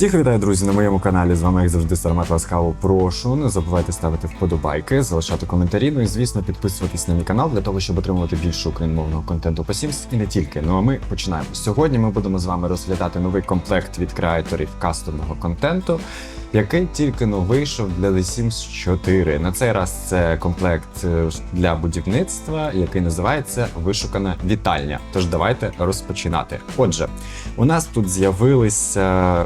Всіх вітаю, друзі, на моєму каналі. З вами, як завжди, Сармат Ласкаво. Прошу, не забувайте ставити вподобайки, залишати коментарі. Ну і звісно, підписуватись на мій канал для того, щоб отримувати більше україномовного контенту по Sims і не тільки. Ну а ми починаємо. Сьогодні ми будемо з вами розглядати новий комплект від креаторів кастомного контенту, який тільки но вийшов для The Sims 4. На цей раз це комплект е, для будівництва, який називається Вишукана вітальня. Тож давайте розпочинати. Отже, у нас тут з'явилися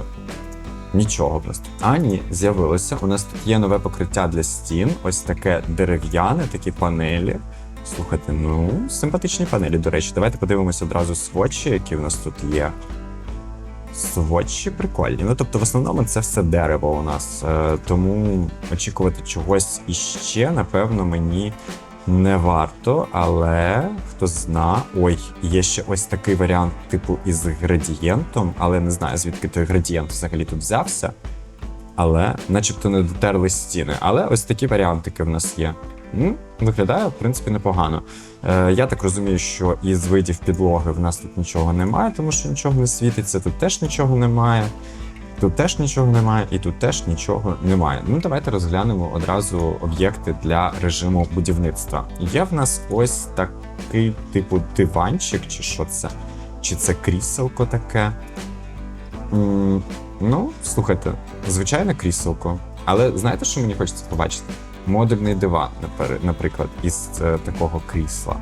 Нічого просто. А ні, з'явилося. У нас тут є нове покриття для стін. Ось таке дерев'яне, такі панелі. Слухайте, ну, симпатичні панелі, до речі. Давайте подивимося одразу сводчі, які в нас тут є. Сводчі прикольні. Ну, тобто, в основному це все дерево у нас. Е, тому очікувати чогось іще, напевно, мені не варто, але хто зна. Ой, є ще ось такий варіант, типу, із градієнтом, але не знаю, звідки той градієнт взагалі тут взявся. Але, начебто, не дотерли стіни. Але ось такі варіантики в нас є. Виглядає, в принципі, непогано. Е, я так розумію, що із видів підлоги в нас тут нічого немає, тому що нічого не світиться, тут теж нічого немає. Тут теж нічого немає, і тут теж нічого немає. Ну, давайте розглянемо одразу об'єкти для режиму будівництва. Є в нас ось такий типу диванчик, чи що це? Чи це кріселко таке? М, ну, слухайте, звичайне кріселко. Але знаєте, що мені хочеться побачити? Модульний диван, наприклад, із е, такого крісла.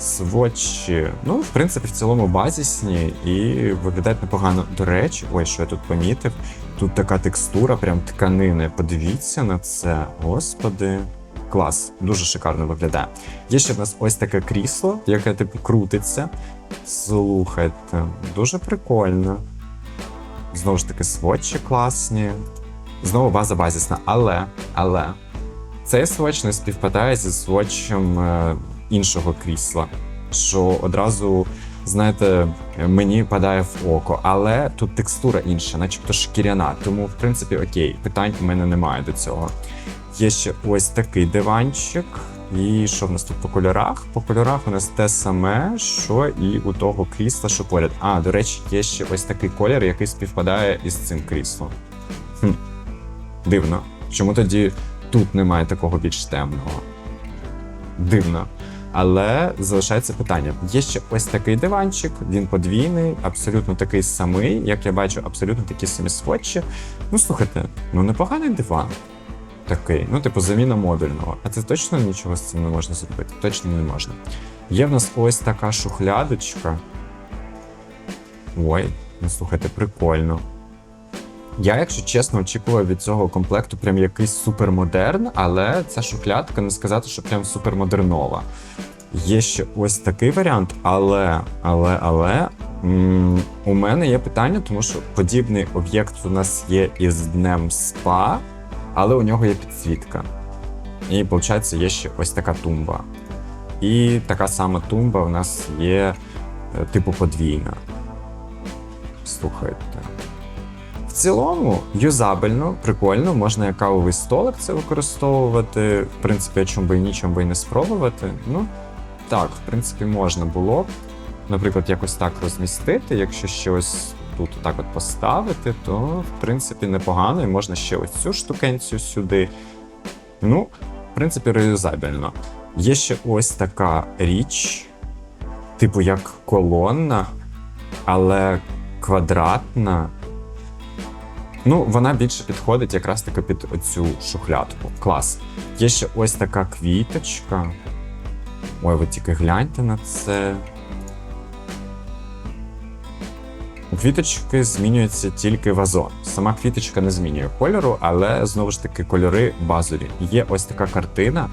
Сводчі, ну, в принципі, в цілому базісні і виглядають непогано. До речі, ой, що я тут помітив. Тут така текстура, прям тканини. Подивіться на це. Господи. Клас, дуже шикарно виглядає. Є ще в нас ось таке крісло, яке типу крутиться. Слухайте, дуже прикольно. Знову ж таки, сводчі класні. Знову база базісна. Але, але цей сводч не співпадає зі сводчем е, іншого крісла, що одразу, знаєте, мені падає в око. Але тут текстура інша, начебто шкіряна. Тому, в принципі, окей, питань у мене немає до цього. Є ще ось такий диванчик. І що в нас тут по кольорах? По кольорах у нас те саме, що і у того крісла, що поряд. А, до речі, є ще ось такий колір, який співпадає із цим кріслом. Хм. Дивно. Чому тоді тут немає такого більш темного? Дивно. Але залишається питання: є ще ось такий диванчик, він подвійний, абсолютно такий самий, як я бачу, абсолютно такі самі сводчі. Ну, слухайте, ну непоганий диван. Такий, ну, типу, заміна модульного. А це точно нічого з цим не можна зробити? Точно не можна. Є в нас ось така шухлядочка. Ой, ну слухайте, прикольно. Я, якщо чесно, очікував від цього комплекту прям якийсь супермодерн, але ця шухлядка не сказати, що прям супермодернова. Є ще ось такий варіант, але, але, але м, у мене є питання, тому що подібний об'єкт у нас є із днем спа, але у нього є підсвітка. І, виходить, є ще ось така тумба. І така сама тумба у нас є, е, типу, подвійна. Слухайте. Цілому, юзабельно, прикольно, можна як кавовий столик це використовувати. В принципі, чому би і ні, би і не спробувати. Ну, так, в принципі, можна було б, наприклад, якось так розмістити. Якщо щось тут так от поставити, то в принципі непогано, і можна ще ось цю штукенцію сюди. Ну, в принципі, реюзабельно. Є ще ось така річ, типу як колонна, але квадратна. Ну, вона більше підходить якраз таки під оцю шухлядку. Клас. Є ще ось така квіточка. Ой, ви тільки гляньте на це. У квіточки змінюється тільки вазон. Сама квіточка не змінює кольору, але знову ж таки кольори базові. Є ось така картина.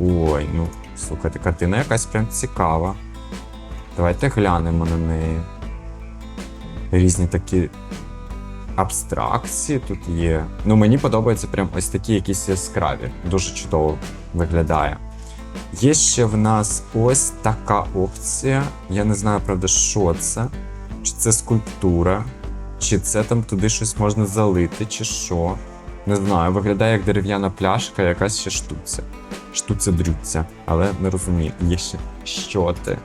Ой, ну слухайте, картина якась прям цікава. Давайте глянемо на неї. Різні такі абстракції тут є. Ну, мені подобаються прям ось такі якісь яскраві. Дуже чудово виглядає. Є ще в нас ось така опція. Я не знаю, правда, що це. Чи це скульптура, чи це там туди щось можна залити, чи що. Не знаю, виглядає як дерев'яна пляшка, якась ще штуця. Штуця дрюця, але не розумію. Є ще що ти.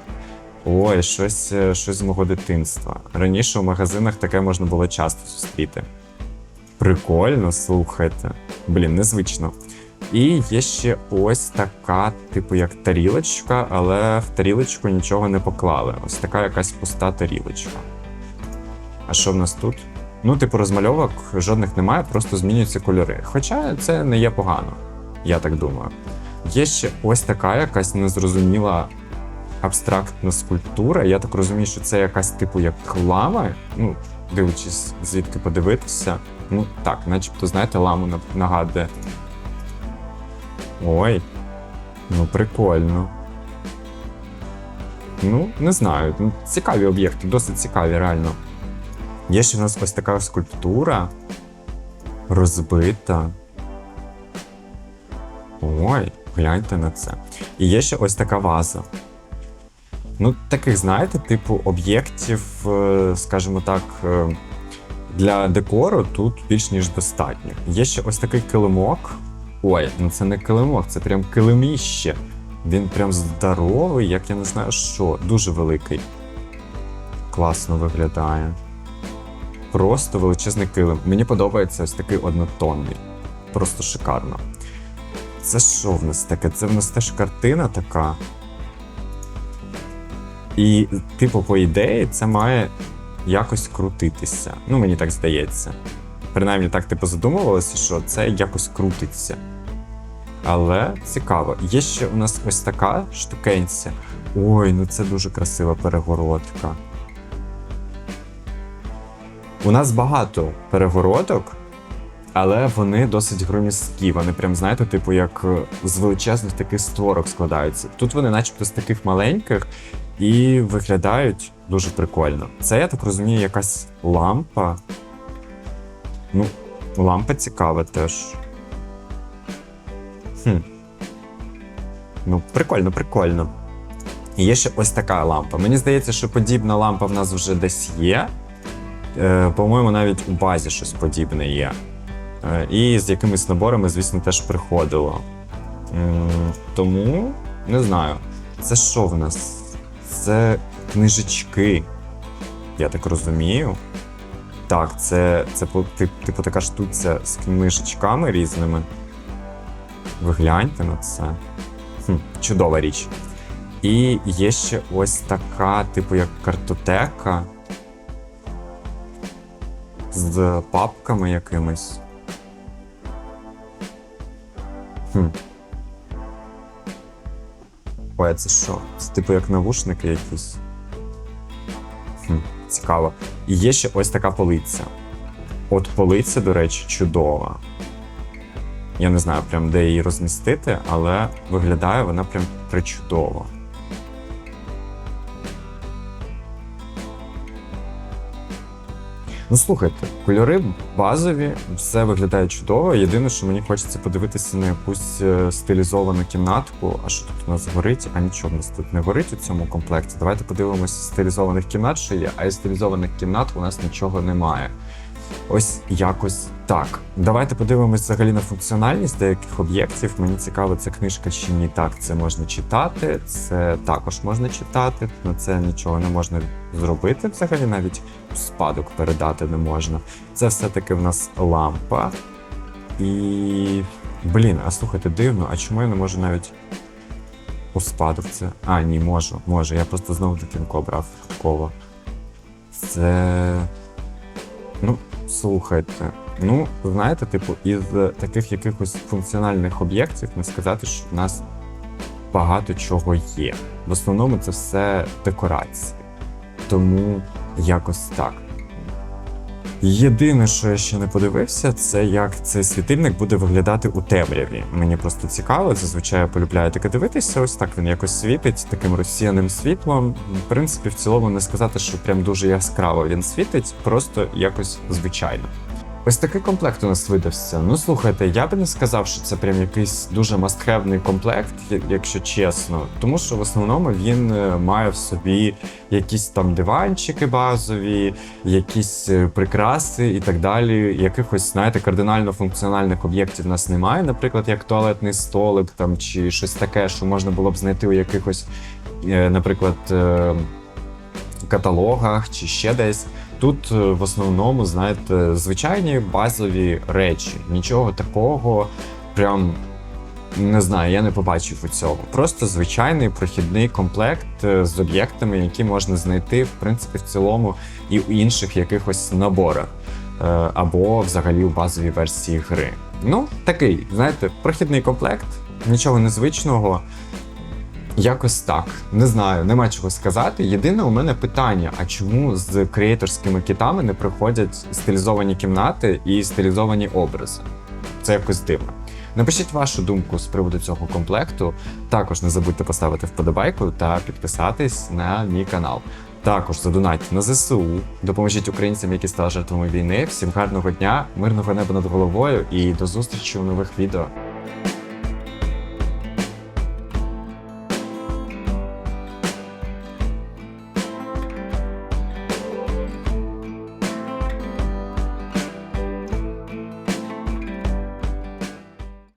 Ой, щось, е, щось з мого дитинства. Раніше в магазинах таке можна було часто зустріти. Прикольно, слухайте. Блін, незвично. І є ще ось така, типу, як тарілочка, але в тарілочку нічого не поклали. Ось така якась пуста тарілочка. А що в нас тут? Ну, типу, розмальовок жодних немає, просто змінюються кольори. Хоча це не є погано, я так думаю. Є ще ось така якась незрозуміла абстрактна скульптура. Я так розумію, що це якась типу як лама. Ну, дивлячись, звідки подивитися. Ну так, начебто, знаєте, ламу нагадує. Ой, ну прикольно. Ну, не знаю. ну, Цікаві об'єкти, досить цікаві, реально. Є ще в нас ось така скульптура розбита. Ой, гляньте на це. І є ще ось така ваза. Ну, таких, знаєте, типу об'єктів, е, скажімо так, е, для декору тут більш ніж достатньо. Є ще ось такий килимок. Ой, ну це не килимок, це прям килиміще. Він прям здоровий, як я не знаю що, дуже великий. Класно виглядає. Просто величезний килим. Мені подобається ось такий однотонний. Просто шикарно. Це що в нас таке? Це в нас теж картина така. І, типу, по ідеї, це має якось крутитися. Ну, мені так здається. Принаймні так типу задумувалося, що це якось крутиться. Але цікаво. Є ще у нас ось така штукенця. Ой, ну це дуже красива перегородка. У нас багато перегородок, але вони досить громісткі. Вони прям, знаєте, типу, як е, з величезних таких створок складаються. Тут вони, начебто, з таких маленьких і виглядають дуже прикольно. Це, я так розумію, якась лампа. Ну, лампа цікава теж. Хм. Ну, прикольно, прикольно. Є ще ось така лампа. Мені здається, що подібна лампа в нас вже десь є. Е, по-моєму, навіть у базі щось подібне є. Е, і з якимись наборами, звісно, теж приходило. Тому не знаю. Це що в нас? Це книжечки. Я так розумію. Так, це, це типу така штуця з книжечками різними. Ви гляньте на це. Хм, чудова річ. І є ще ось така, типу, як картотека з папками якимись. Хм. Ой, це що? Це типу як навушники якісь. Хм, цікаво. І є ще ось така полиця. От полиця, до речі, чудова. Я не знаю прям де її розмістити, але виглядає вона прям причудово. Ну слухайте, кольори базові, все виглядає чудово. Єдине, що мені хочеться подивитися на якусь е, стилізовану кімнатку. А що тут у нас горить? А нічого в нас тут не горить у цьому комплекті. Давайте подивимося стилізованих кімнат, що є, а із стилізованих кімнат у нас нічого немає. Ось якось так. Давайте подивимось взагалі на функціональність деяких об'єктів. Мені цікаво, це книжка чи ні. Так, це можна читати, це також можна читати. На це нічого не можна зробити. Взагалі навіть спадок передати не можна. Це все-таки в нас лампа. І. Блін, а слухайте, дивно, а чому я не можу навіть у спадок це. А, ні, можу, можу. Я просто знову дитинку обрав випадково. Це. Ну, слухайте. Ну, знаєте, типу, із таких якихось функціональних об'єктів не сказати, що в нас багато чого є. В основному це все декорації. Тому якось так. Єдине, що я ще не подивився, це як цей світильник буде виглядати у темряві. Мені просто цікаво, зазвичай я полюбляю таке дивитися. Ось так він якось світить таким розсіяним світлом. В принципі, в цілому не сказати, що прям дуже яскраво він світить, просто якось звичайно. Ось такий комплект у нас видався. Ну слухайте, я би не сказав, що це прям якийсь дуже мастхевний комплект, якщо чесно. Тому що в основному він е, має в собі якісь там диванчики базові, якісь е, прикраси і так далі. Якихось, знаєте, кардинально функціональних об'єктів в нас немає, наприклад, як туалетний столик там чи щось таке, що можна було б знайти у якихось, е, наприклад, каталогах чи ще десь. Тут е, в основному, знаєте, звичайні базові речі. Нічого такого, прям не знаю, я не побачив у цьому. Просто звичайний прохідний комплект е, з об'єктами, які можна знайти, в принципі, в цілому і у інших якихось наборах. е, Або взагалі у базовій версії гри. Ну, такий, знаєте, прохідний комплект, нічого незвичного. Якось так. Не знаю, нема чого сказати. Єдине у мене питання: а чому з креаторськими китами не приходять стилізовані кімнати і стилізовані образи? Це якось дивно. Напишіть вашу думку з приводу цього комплекту. Також не забудьте поставити вподобайку та підписатись на мій канал. Також задонатьте на ЗСУ, допоможіть українцям, які стали жертвами війни. Всім гарного дня, мирного неба над головою і до зустрічі у нових відео.